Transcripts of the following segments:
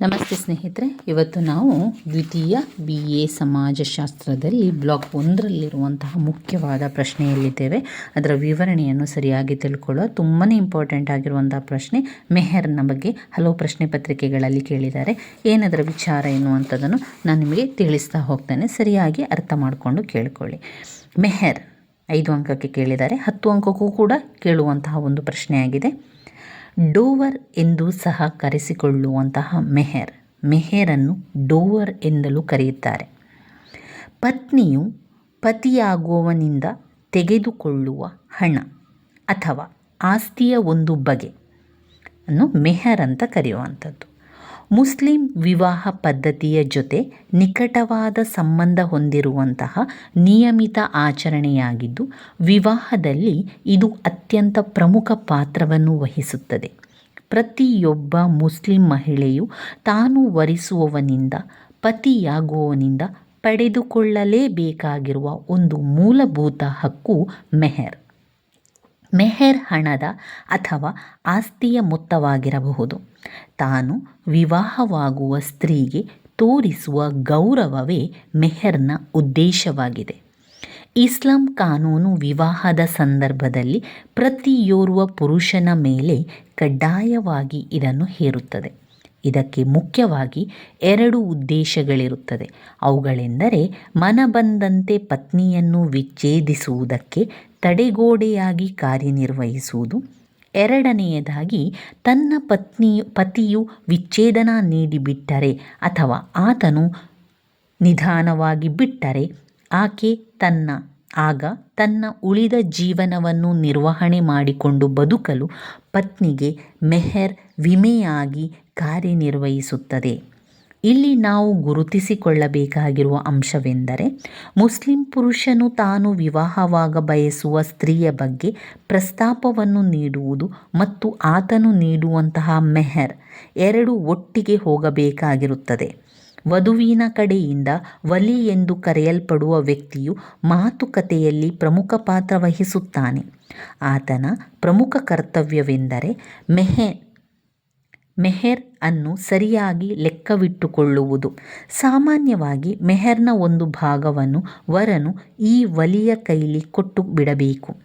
ನಮಸ್ತೆ ಸ್ನೇಹಿತರೆ, ಇವತ್ತು ನಾವು ದ್ವಿತೀಯ ಬಿ ಎ ಸಮಾಜಶಾಸ್ತ್ರದಲ್ಲಿ ಬ್ಲಾಕ್ ಒಂದರಲ್ಲಿರುವಂತಹ ಮುಖ್ಯವಾದ ಪ್ರಶ್ನೆಯಲ್ಲಿದ್ದೇವೆ. ಅದರ ವಿವರಣೆಯನ್ನು ಸರಿಯಾಗಿ ತಿಳ್ಕೊಳ್ಳೋ ತುಂಬಾ ಇಂಪಾರ್ಟೆಂಟ್ ಆಗಿರುವಂತಹ ಪ್ರಶ್ನೆ ಮೆಹರ್ನ ಬಗ್ಗೆ ಹಲವು ಪ್ರಶ್ನೆ ಪತ್ರಿಕೆಗಳಲ್ಲಿ ಕೇಳಿದ್ದಾರೆ. ಏನದರ ವಿಚಾರ ಎನ್ನುವಂಥದ್ದನ್ನು ನಾನು ನಿಮಗೆ ತಿಳಿಸ್ತಾ ಹೋಗ್ತೇನೆ. ಸರಿಯಾಗಿ ಅರ್ಥ ಮಾಡಿಕೊಂಡು ಕೇಳಿಕೊಳ್ಳಿ. ಮೆಹರ್ ಐದು ಅಂಕಕ್ಕೆ ಕೇಳಿದ್ದಾರೆ. ಹತ್ತು ಅಂಕಕ್ಕೂ ಕೂಡ ಕೇಳುವಂತಹ ಒಂದು ಪ್ರಶ್ನೆಯಾಗಿದೆ. ಡೋವರ್ ಎಂದು ಸಹ ಕರೆಸಿಕೊಳ್ಳುವಂತಹ ಮೆಹರ್. ಮೆಹರನ್ನು ಡೋವರ್ ಎಂದಲೂ ಕರೆಯುತ್ತಾರೆ. ಪತ್ನಿಯು ಪತಿಯಾಗುವವನಿಂದ ತೆಗೆದುಕೊಳ್ಳುವ ಹಣ ಅಥವಾ ಆಸ್ತಿಯ ಒಂದು ಬಗೆ ಅನ್ನು ಮೆಹರ್ ಅಂತ ಕರೆಯುವಂಥದ್ದು. ಮುಸ್ಲಿಂ ವಿವಾಹ ಪದ್ಧತಿಯ ಜೊತೆ ನಿಕಟವಾದ ಸಂಬಂಧ ಹೊಂದಿರುವಂತಹ ನಿಯಮಿತ ಆಚರಣೆಯಾಗಿದ್ದು, ವಿವಾಹದಲ್ಲಿ ಇದು ಅತ್ಯಂತ ಪ್ರಮುಖ ಪಾತ್ರವನ್ನು ವಹಿಸುತ್ತದೆ. ಪ್ರತಿಯೊಬ್ಬ ಮುಸ್ಲಿಂ ಮಹಿಳೆಯು ತಾನು ವರಿಸುವವನಿಂದ, ಪತಿಯಾಗುವವನಿಂದ ಪಡೆದುಕೊಳ್ಳಲೇಬೇಕಾಗಿರುವ ಒಂದು ಮೂಲಭೂತ ಹಕ್ಕು ಮೆಹರ್. ಮೆಹರ್ ಹಣದ ಅಥವಾ ಆಸ್ತಿಯ ಮೊತ್ತವಾಗಿರಬಹುದು. ತಾನು ವಿವಾಹವಾಗುವ ಸ್ತ್ರೀಗೆ ತೋರಿಸುವ ಗೌರವವೇ ಮೆಹರ್ನ ಉದ್ದೇಶವಾಗಿದೆ. ಇಸ್ಲಾಂ ಕಾನೂನು ವಿವಾಹದ ಸಂದರ್ಭದಲ್ಲಿ ಪ್ರತಿಯೋರ್ವ ಪುರುಷನ ಮೇಲೆ ಕಡ್ಡಾಯವಾಗಿ ಇದನ್ನು ಹೇರುತ್ತದೆ. ಇದಕ್ಕೆ ಮುಖ್ಯವಾಗಿ ಎರಡು ಉದ್ದೇಶಗಳಿರುತ್ತದೆ. ಅವುಗಳೆಂದರೆ ಮನಬಂದಂತೆ ಪತ್ನಿಯನ್ನು ವಿಚ್ಛೇದಿಸುವುದಕ್ಕೆ ತಡೆಗೋಡೆಯಾಗಿ ಕಾರ್ಯನಿರ್ವಹಿಸುವುದು. ಎರಡನೆಯದಾಗಿ ತನ್ನ ಪತ್ನಿಯು ಪತಿಯು ವಿಚ್ಛೇದನ ನೀಡಿಬಿಟ್ಟರೆ ಅಥವಾ ಆತನು ನಿಧಾನವಾಗಿ ಬಿಟ್ಟರೆ ಆಕೆ ತನ್ನ, ಆಗ ತನ್ನ ಉಳಿದ ಜೀವನವನ್ನು ನಿರ್ವಹಣೆ ಮಾಡಿಕೊಂಡು ಬದುಕಲು ಪತ್ನಿಗೆ ಮೆಹರ್ ವಿಮೆಯಾಗಿ ಕಾರ್ಯನಿರ್ವಹಿಸುತ್ತದೆ. ಇಲ್ಲಿ ನಾವು ಗುರುತಿಸಿಕೊಳ್ಳಬೇಕಾಗಿರುವ ಅಂಶವೆಂದರೆ ಮುಸ್ಲಿಂ ಪುರುಷನು ತಾನು ವಿವಾಹವಾಗ ಬಯಸುವ ಸ್ತ್ರೀಯ ಬಗ್ಗೆ ಪ್ರಸ್ತಾಪವನ್ನು ನೀಡುವುದು ಮತ್ತು ಆತನು ನೀಡುವಂತಹ ಮೆಹರ್ ಎರಡು ಒಟ್ಟಿಗೆ ಹೋಗಬೇಕಾಗಿರುತ್ತದೆ. ವಧುವಿನ ಕಡೆಯಿಂದ ವಲಿ ಎಂದು ಕರೆಯಲ್ಪಡುವ ವ್ಯಕ್ತಿಯು ಮಾತುಕತೆಯಲ್ಲಿ ಪ್ರಮುಖ ಪಾತ್ರ ವಹಿಸುತ್ತಾನೆ. ಆತನ ಪ್ರಮುಖ ಕರ್ತವ್ಯವೆಂದರೆ ಮೆಹರ್ ಮೆಹರ್ ಅನ್ನು ಸರಿಯಾಗಿ ಲೆಕ್ಕವಿಟ್ಟುಕೊಳ್ಳುವುದು. ಸಾಮಾನ್ಯವಾಗಿ ಮೆಹರ್ನ ಒಂದು ಭಾಗವನ್ನು ವರನು ಈ ವಲಿಯ ಕೈಲಿ ಕೊಟ್ಟು ಬಿಡಬೇಕು.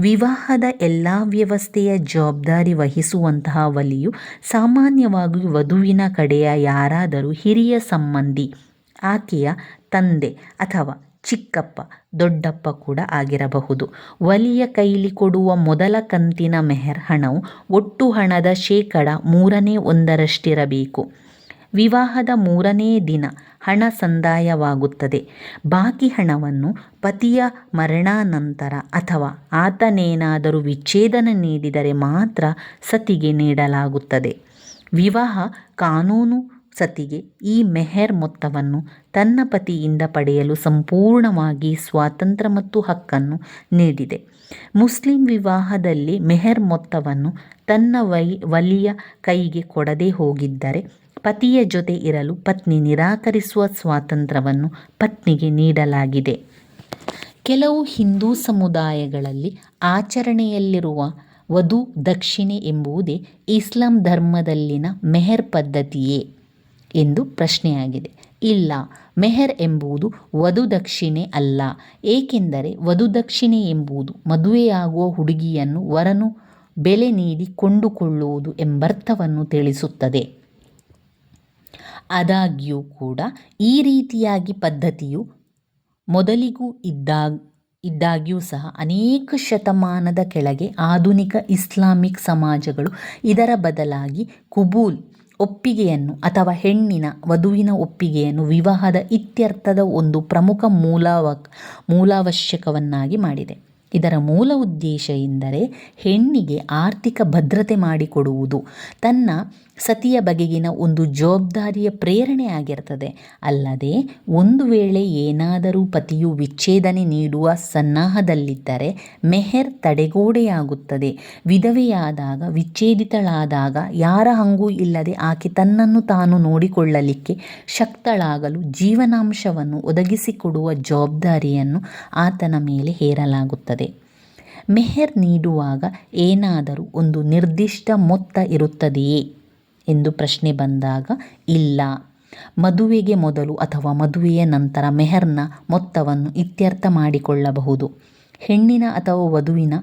ವಿವಾಹದ ಎಲ್ಲ ವ್ಯವಸ್ಥೆಯ ಜವಾಬ್ದಾರಿ ವಹಿಸುವಂತಹ ವಲಿಯು ಸಾಮಾನ್ಯವಾಗಿ ವಧುವಿನ ಕಡೆಯ ಯಾರಾದರೂ ಹಿರಿಯ ಸಂಬಂಧಿ, ಆಕೆಯ ತಂದೆ ಅಥವಾ ಚಿಕ್ಕಪ್ಪ, ದೊಡ್ಡಪ್ಪ ಕೂಡ ಆಗಿರಬಹುದು. ವಲಿಯ ಕೈಲಿ ಕೊಡುವ ಮೊದಲ ಕಂತಿನ ಮೆಹರ್ ಹಣವು ಒಟ್ಟು ಹಣದ ಶೇಕಡ ಮೂರನೇ ಒಂದರಷ್ಟಿರಬೇಕು. ವಿವಾಹದ ಮೂರನೇ ದಿನ ಹಣ ಸಂದಾಯವಾಗುತ್ತದೆ. ಬಾಕಿ ಹಣವನ್ನು ಪತಿಯ ಮರಣಾನಂತರ ಅಥವಾ ಆತನೇನಾದರೂ ವಿಚ್ಛೇದನ ನೀಡಿದರೆ ಮಾತ್ರ ಸತಿಗೆ ನೀಡಲಾಗುತ್ತದೆ. ವಿವಾಹ ಕಾನೂನು ಸತಿಗೆ ಈ ಮೆಹರ್ ಮೊತ್ತವನ್ನು ತನ್ನ ಪತಿಯಿಂದ ಪಡೆಯಲು ಸಂಪೂರ್ಣವಾಗಿ ಸ್ವಾತಂತ್ರ್ಯ ಮತ್ತು ಹಕ್ಕನ್ನು ನೀಡಿದೆ. ಮುಸ್ಲಿಂ ವಿವಾಹದಲ್ಲಿ ಮೆಹರ್ ಮೊತ್ತವನ್ನು ತನ್ನ ವೈ, ವಲಿಯ ಕೈಗೆ ಕೊಡದೆ ಹೋಗಿದ್ದರೆ ಪತಿಯ ಜೊತೆ ಇರಲು ಪತ್ನಿ ನಿರಾಕರಿಸುವ ಸ್ವಾತಂತ್ರ್ಯವನ್ನು ಪತ್ನಿಗೆ ನೀಡಲಾಗಿದೆ. ಕೆಲವು ಹಿಂದೂ ಸಮುದಾಯಗಳಲ್ಲಿ ಆಚರಣೆಯಲ್ಲಿರುವ ವಧು ದಕ್ಷಿಣೆ ಎಂಬುದೇ ಇಸ್ಲಾಂ ಧರ್ಮದಲ್ಲಿನ ಮೆಹರ್ ಪದ್ಧತಿಯೇ. ಎಂದು ಪ್ರಶ್ನೆಯಾಗಿದೆ. ಇಲ್ಲ, ಮೆಹರ್ ಎಂಬುದು ವಧು ದಕ್ಷಿಣೆ ಅಲ್ಲ. ಏಕೆಂದರೆ ವಧು ದಕ್ಷಿಣೆ ಎಂಬುದು ಮದುವೆಯಾಗುವ ಹುಡುಗಿಯನ್ನು ವರನು ಬೆಲೆ ನೀಡಿ ಕೊಂಡುಕೊಳ್ಳುವುದು ಎಂಬರ್ಥವನ್ನು ತಿಳಿಸುತ್ತದೆ. ಆದಾಗ್ಯೂ ಕೂಡ ಈ ರೀತಿಯಾಗಿ ಪದ್ಧತಿಯು ಮೊದಲಿಗೂ ಇದ್ದಾಗ, ಇದ್ದಾಗ್ಯೂ ಸಹ ಅನೇಕ ಶತಮಾನದ ಕೆಳಗೆ ಆಧುನಿಕ ಇಸ್ಲಾಮಿಕ್ ಸಮಾಜಗಳು ಇದರ ಬದಲಾಗಿ ಕುಬೂಲ್ ಒಪ್ಪಿಗೆಯನ್ನು ಅಥವಾ ಹೆಣ್ಣಿನ, ವಧುವಿನ ಒಪ್ಪಿಗೆಯನ್ನು ವಿವಾಹದ ಇತ್ಯರ್ಥದ ಒಂದು ಪ್ರಮುಖ ಮೂಲಾವ ಮೂಲಾವಶ್ಯಕವನ್ನಾಗಿ ಮಾಡಿದೆ. ಇದರ ಮೂಲ ಉದ್ದೇಶ ಎಂದರೆ ಹೆಣ್ಣಿಗೆ ಆರ್ಥಿಕ ಭದ್ರತೆ ಮಾಡಿಕೊಡುವುದು. ತನ್ನ ಸತಿಯ ಬಗೆಗಿನ ಒಂದು ಜವಾಬ್ದಾರಿಯ ಪ್ರೇರಣೆ ಆಗಿರ್ತದೆ. ಅಲ್ಲದೆ, ಒಂದು ವೇಳೆ ಏನಾದರೂ ಪತಿಯು ವಿಚ್ಛೇದನೆ ನೀಡುವ ಸನ್ನಾಹದಲ್ಲಿದ್ದರೆ ಮೆಹರ್ ತಡೆಗೋಡೆಯಾಗುತ್ತದೆ. ವಿಧವೆಯಾದಾಗ, ವಿಚ್ಛೇದಿತಳಾದಾಗ ಯಾರ ಹಂಗೂ ಇಲ್ಲದೆ ಆಕೆ ತನ್ನನ್ನು ತಾನು ನೋಡಿಕೊಳ್ಳಲಿಕ್ಕೆ ಶಕ್ತಳಾಗಲು ಜೀವನಾಂಶವನ್ನು ಒದಗಿಸಿಕೊಡುವ ಜವಾಬ್ದಾರಿಯನ್ನು ಆತನ ಮೇಲೆ ಹೇರಲಾಗುತ್ತದೆ. ಮೆಹರ್ ನೀಡುವಾಗ ಏನಾದರೂ ಒಂದು ನಿರ್ದಿಷ್ಟ ಮೊತ್ತ ಇರುತ್ತದೆಯೇ? ಎಂದು ಪ್ರಶ್ನೆ ಬಂದಾಗ, ಇಲ್ಲ. ಮದುವೆಗೆ ಮೊದಲು ಅಥವಾ ಮದುವೆಯ ನಂತರ ಮೆಹರ್ನ ಮೊತ್ತವನ್ನು ಇತ್ಯರ್ಥ ಮಾಡಿಕೊಳ್ಳಬಹುದು. ಹೆಣ್ಣಿನ ಅಥವಾ ವಧುವಿನ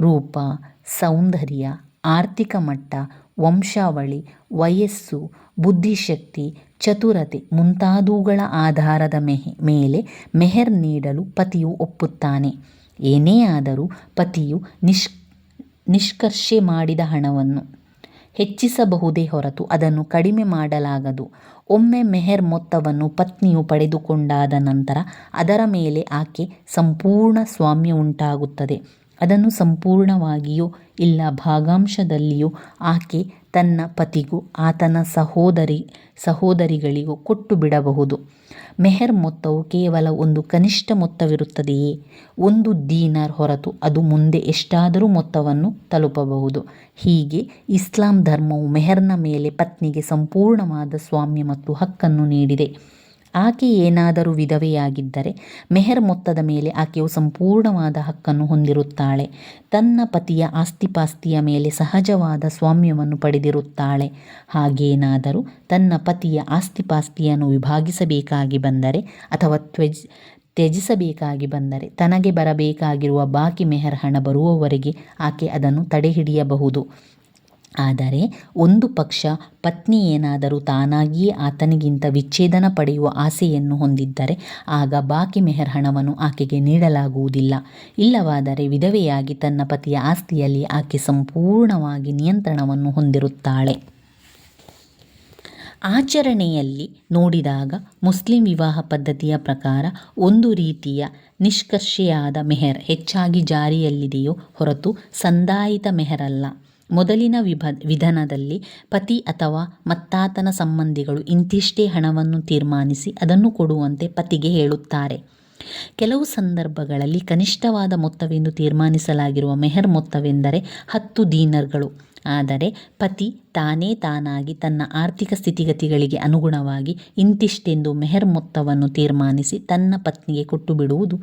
ರೂಪ, ಸೌಂದರ್ಯ, ಆರ್ಥಿಕ ಮಟ್ಟ, ವಂಶಾವಳಿ, ವಯಸ್ಸು, ಬುದ್ಧಿಶಕ್ತಿ, ಚತುರತೆ ಮುಂತಾದವುಗಳ ಆಧಾರದ ಮೆಹೆ, ಮೇಲೆ ಮೆಹರ್ ನೀಡಲು ಪತಿಯು ಒಪ್ಪುತ್ತಾನೆ. ಏನೇ ಆದರೂ ಪತಿಯು ನಿಷ್ ನಿಷ್ಕರ್ಷೆ ಮಾಡಿದ ಹಣವನ್ನು ಹೆಚ್ಚಿಸಬಹುದೇ ಹೊರತು ಅದನ್ನು ಕಡಿಮೆ ಮಾಡಲಾಗದು. ಒಮ್ಮೆ ಮೆಹರ್ ಮೊತ್ತವನ್ನು ಪತ್ನಿಯು ಪಡೆದುಕೊಂಡಾದ ನಂತರ ಅದರ ಮೇಲೆ ಆಕೆ ಸಂಪೂರ್ಣ ಸ್ವಾಮ್ಯ ಉಂಟಾಗುತ್ತದೆ. ಅದನ್ನು ಸಂಪೂರ್ಣವಾಗಿಯೋ ಇಲ್ಲ, ಭಾಗಾಂಶದಲ್ಲಿಯೋ ಆಕೆ ತನ್ನ ಪತಿಗೂ ಆತನ ಸಹೋದರಿ, ಸಹೋದರಿಗಳಿಗೂ ಕೊಟ್ಟು ಬಿಡಬಹುದು. ಮೆಹರ್ ಮೊತ್ತವು ಕೇವಲ ಒಂದು ಕನಿಷ್ಠ ಮೊತ್ತವಿರುತ್ತದೆಯೇ? ಒಂದು ದೀನರ್ ಹೊರತು ಅದು ಮುಂದೆ ಎಷ್ಟಾದರೂ ಮೊತ್ತವನ್ನು ತಲುಪಬಹುದು. ಹೀಗೆ ಇಸ್ಲಾಂ ಧರ್ಮವು ಮೆಹರ್ನ ಮೇಲೆ ಪತ್ನಿಗೆ ಸಂಪೂರ್ಣವಾದ ಸ್ವಾಮ್ಯ ಮತ್ತು ಹಕ್ಕನ್ನು ನೀಡಿದೆ. ಆಕೆ ಏನಾದರೂ ವಿಧವೆಯಾಗಿದ್ದರೆ ಮೆಹರ್ ಮೊತ್ತದ ಮೇಲೆ ಆಕೆಯು ಸಂಪೂರ್ಣವಾದ ಹಕ್ಕನ್ನು ಹೊಂದಿರುತ್ತಾಳೆ. ತನ್ನ ಪತಿಯ ಆಸ್ತಿಪಾಸ್ತಿಯ ಮೇಲೆ ಸಹಜವಾದ ಸ್ವಾಮ್ಯವನ್ನು ಪಡೆದಿರುತ್ತಾಳೆ. ಹಾಗೇನಾದರೂ ತನ್ನ ಪತಿಯ ಆಸ್ತಿಪಾಸ್ತಿಯನ್ನು ವಿಭಾಗಿಸಬೇಕಾಗಿ ಬಂದರೆ ಅಥವಾ ತ್ವಜ್, ತ್ಯಜಿಸಬೇಕಾಗಿ ಬಂದರೆ ತನಗೆ ಬರಬೇಕಾಗಿರುವ ಬಾಕಿ ಮೆಹರ್ ಹಣ ಬರುವವರೆಗೆ ಆಕೆ ಅದನ್ನು ತಡೆಹಿಡಿಯಬಹುದು. ಆದರೆ ಒಂದು ಪಕ್ಷ ಪತ್ನಿ ಏನಾದರೂ ತಾನಾಗಿಯೇ ಆತನಿಗಿಂತ ವಿಚ್ಛೇದನ ಪಡೆಯುವ ಆಸೆಯನ್ನು ಹೊಂದಿದ್ದರೆ ಆಗ ಬಾಕಿ ಮೆಹರ್ ಹಣವನ್ನು ಆಕೆಗೆ ನೀಡಲಾಗುವುದಿಲ್ಲ. ಇಲ್ಲವಾದರೆ ವಿಧವೆಯಾಗಿ ತನ್ನ ಪತಿಯ ಆಸ್ತಿಯಲ್ಲಿ ಆಕೆ ಸಂಪೂರ್ಣವಾಗಿ ನಿಯಂತ್ರಣವನ್ನು ಹೊಂದಿರುತ್ತಾಳೆ. ಆಚರಣೆಯಲ್ಲಿ ನೋಡಿದಾಗ ಮುಸ್ಲಿಂ ವಿವಾಹ ಪದ್ಧತಿಯ ಪ್ರಕಾರ ಒಂದು ರೀತಿಯ ನಿಷ್ಕರ್ಷೆಯಾದ ಮೆಹರ್ ಹೆಚ್ಚಾಗಿ ಜಾರಿಯಲ್ಲಿದೆಯೋ ಹೊರತು ಸಂದಾಯಿತ ಮೆಹರಲ್ಲ ಮೊದಲಿನ ವಿಭ, ವಿಧಾನದಲ್ಲಿ ಪತಿ ಅಥವಾ ಮತ್ತಾತನ ಸಂಬಂಧಿಗಳು ಇಂತಿಷ್ಟೇ ಹಣವನ್ನು ತೀರ್ಮಾನಿಸಿ ಅದನ್ನು ಕೊಡುವಂತೆ ಪತಿಗೆ ಹೇಳುತ್ತಾರೆ. ಕೆಲವು ಸಂದರ್ಭಗಳಲ್ಲಿ ಕನಿಷ್ಠವಾದ ಮೊತ್ತವೆಂದು ತೀರ್ಮಾನಿಸಲಾಗಿರುವ ಮೆಹರ್ ಮೊತ್ತವೆಂದರೆ ಹತ್ತು ದೀನರ್ಗಳು. ಆದರೆ ಪತಿ ತಾನೇ ತಾನಾಗಿ ತನ್ನ ಆರ್ಥಿಕ ಸ್ಥಿತಿಗತಿಗಳಿಗೆ ಅನುಗುಣವಾಗಿ ಇಂತಿಷ್ಟೆಂದು ಮೆಹರ್ ಮೊತ್ತವನ್ನು ತೀರ್ಮಾನಿಸಿ ತನ್ನ ಪತ್ನಿಗೆ ಕೊಟ್ಟು ಬಿಡುವುದು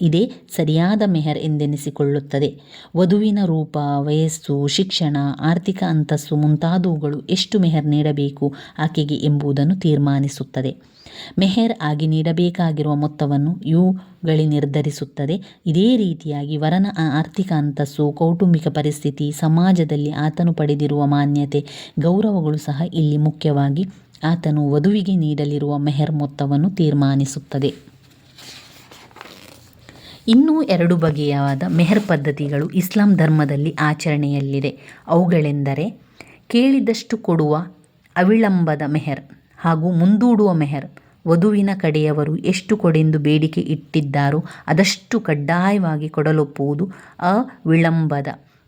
ಇದೇ ಸರಿಯಾದ ಮೆಹರ್ ಎಂದೆನಿಸಿಕೊಳ್ಳುತ್ತದೆ. ವಧುವಿನ ರೂಪ, ವಯಸ್ಸು, ಶಿಕ್ಷಣ, ಆರ್ಥಿಕ ಅಂತಸ್ಸು ಮುಂತಾದವುಗಳು ಎಷ್ಟು ಮೆಹರ್ ನೀಡಬೇಕು ಆಕೆಗೆ ಎಂಬುದನ್ನು ತೀರ್ಮಾನಿಸುತ್ತದೆ. ಮೆಹರ್ ಆಗಿ ನೀಡಬೇಕಾಗಿರುವ ಮೊತ್ತವನ್ನು ಇವುಗಳಿ ನಿರ್ಧರಿಸುತ್ತದೆ. ಇದೇ ರೀತಿಯಾಗಿ ವರನ ಆರ್ಥಿಕ ಅಂತಸ್ತು ಕೌಟುಂಬಿಕ ಪರಿಸ್ಥಿತಿ, ಸಮಾಜದಲ್ಲಿ ಆತನು ಪಡೆದಿರುವ ಮಾನ್ಯತೆ, ಗೌರವಗಳು ಸಹ ಇಲ್ಲಿ ಮುಖ್ಯವಾಗಿ ಆತನು ವಧುವಿಗೆ ನೀಡಲಿರುವ ಮೆಹರ್ ಮೊತ್ತವನ್ನು ತೀರ್ಮಾನಿಸುತ್ತದೆ. ಇನ್ನೂ ಎರಡು ಬಗೆಯಾದ ಮೆಹರ್ ಪದ್ಧತಿಗಳು ಇಸ್ಲಾಂ ಧರ್ಮದಲ್ಲಿ ಆಚರಣೆಯಲ್ಲಿದೆ. ಅವುಗಳೆಂದರೆ ಕೇಳಿದಷ್ಟು ಕೊಡುವ ಅವಿಳಂಬದ ಮೆಹರ್ ಹಾಗೂ ಮುಂದೂಡುವ ಮೆಹರ್, ವಧುವಿನ ಕಡೆಯವರು ಎಷ್ಟು ಕೊಡೆಂದು ಬೇಡಿಕೆ ಇಟ್ಟಿದ್ದಾರೋ ಅದಷ್ಟು ಕಡ್ಡಾಯವಾಗಿ ಕೊಡಲೊಪ್ಪುವುದು ಅವಿಳಂಬದ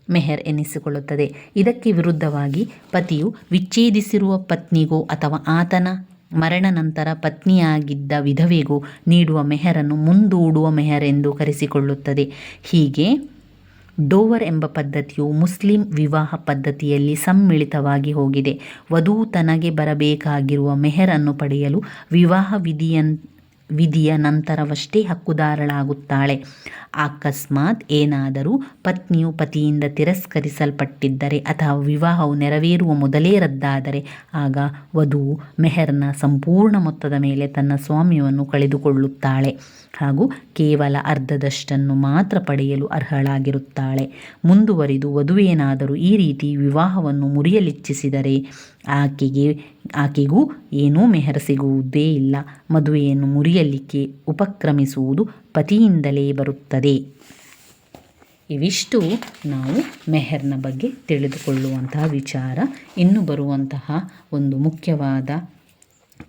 ಮೆಹರ್ ಎನಿಸಿಕೊಳ್ಳುತ್ತದೆ. ಇದಕ್ಕೆ ವಿರುದ್ಧವಾಗಿ ಪತಿಯು ವಿಚ್ಛೇದಿಸಿರುವ ಪತ್ನಿಗೋ ಅಥವಾ ಆತನ ಮರಣ ನಂತರ ಪತ್ನಿಯಾಗಿದ್ದ ವಿಧವೆಗೂ ನೀಡುವ ಮೆಹರನ್ನು ಮುಂದೂಡುವ ಮೆಹರ್ ಎಂದು ಕರೆಸಿಕೊಳ್ಳುತ್ತದೆ. ಹೀಗೆ ಡೋವರ್ ಎಂಬ ಪದ್ಧತಿಯು ಮುಸ್ಲಿಂ ವಿವಾಹ ಪದ್ಧತಿಯಲ್ಲಿ ಸಮ್ಮಿಳಿತವಾಗಿ ಹೋಗಿದೆ. ವಧು ತನಗೆ ಬರಬೇಕಾಗಿರುವ ಮೆಹರನ್ನು ಪಡೆಯಲು ವಿವಾಹ ವಿಧಿಯನ್ ವಿಧಿಯ ನಂತರವಷ್ಟೇ ಹಕ್ಕುದಾರಳಾಗುತ್ತಾಳೆ. ಅಕಸ್ಮಾತ್ ಏನಾದರೂ ಪತ್ನಿಯು ಪತಿಯಿಂದ ತಿರಸ್ಕರಿಸಲ್ಪಟ್ಟಿದ್ದರೆ ಅಥವಾ ವಿವಾಹವು ನೆರವೇರುವ ಮೊದಲೇ ರದ್ದಾದರೆ, ಆಗ ವಧುವು ಮೆಹರ್ನ ಸಂಪೂರ್ಣ ಮೊತ್ತದ ಮೇಲೆ ತನ್ನ ಸ್ವಾಮ್ಯವನ್ನು ಕಳೆದುಕೊಳ್ಳುತ್ತಾಳೆ ಹಾಗೂ ಕೇವಲ ಅರ್ಧದಷ್ಟನ್ನು ಮಾತ್ರ ಪಡೆಯಲು ಅರ್ಹಳಾಗಿರುತ್ತಾಳೆ. ಮುಂದುವರಿದು ವಧುವೇನಾದರೂ ಈ ರೀತಿ ವಿವಾಹವನ್ನು ಮುರಿಯಲಿಚ್ಛಿಸಿದರೆ ಆಕೆಗೆ, ಆಕೆಗೂ ಏನೂ ಮೆಹರ್ ಸಿಗುವುದೇ ಇಲ್ಲ. ಮದುವೆಯನ್ನು ಮುರಿಯಲಿಕ್ಕೆ ಉಪಕ್ರಮಿಸುವುದು ಪತಿಯಿಂದಲೇ ಬರುತ್ತದೆ. ಇವಿಷ್ಟು ನಾವು ಮೆಹರ್ನ ಬಗ್ಗೆ ತಿಳಿದುಕೊಳ್ಳುವಂತಹ ವಿಚಾರ. ಇನ್ನು ಬರುವಂತಹ ಒಂದು ಮುಖ್ಯವಾದ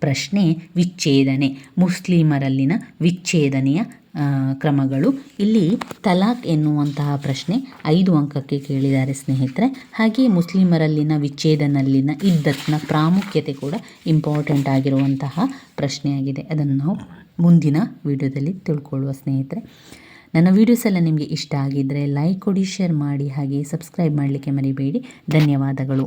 ಪ್ರಶ್ನೆ ವಿಚ್ಛೇದನೆ. ಮುಸ್ಲಿಮರಲ್ಲಿನ ವಿಚ್ಛೇದನೆಯ ಕ್ರಮಗಳು. ಇಲ್ಲಿ ತಲಾಕ್ ಎನ್ನುವಂತಹ ಪ್ರಶ್ನೆ ಐದು ಅಂಕಕ್ಕೆ ಕೇಳಿದ್ದಾರೆ ಸ್ನೇಹಿತರೆ. ಹಾಗೆ ಮುಸ್ಲಿಮರಲ್ಲಿನ ವಿಚ್ಛೇದನಲ್ಲಿನ ಇದ್ದತ್ನ ಪ್ರಾಮುಖ್ಯತೆ ಕೂಡ ಇಂಪಾರ್ಟೆಂಟ್ ಆಗಿರುವಂತಹ ಪ್ರಶ್ನೆಯಾಗಿದೆ. ಅದನ್ನು ನಾವು ಮುಂದಿನ ವಿಡಿಯೋದಲ್ಲಿ ತಿಳ್ಕೊಳ್ಳುವ ಸ್ನೇಹಿತರೆ. ನನ್ನ ವೀಡಿಯೋಸ್ ಎಲ್ಲ ನಿಮಗೆ ಇಷ್ಟ ಆಗಿದ್ದರೆ ಲೈಕ್ ಕೊಡಿ ಶೇರ್ ಮಾಡಿ, ಹಾಗೆ ಸಬ್ಸ್ಕ್ರೈಬ್ ಮಾಡಲಿಕ್ಕೆ ಮರಿಬೇಡಿ. ಧನ್ಯವಾದಗಳು.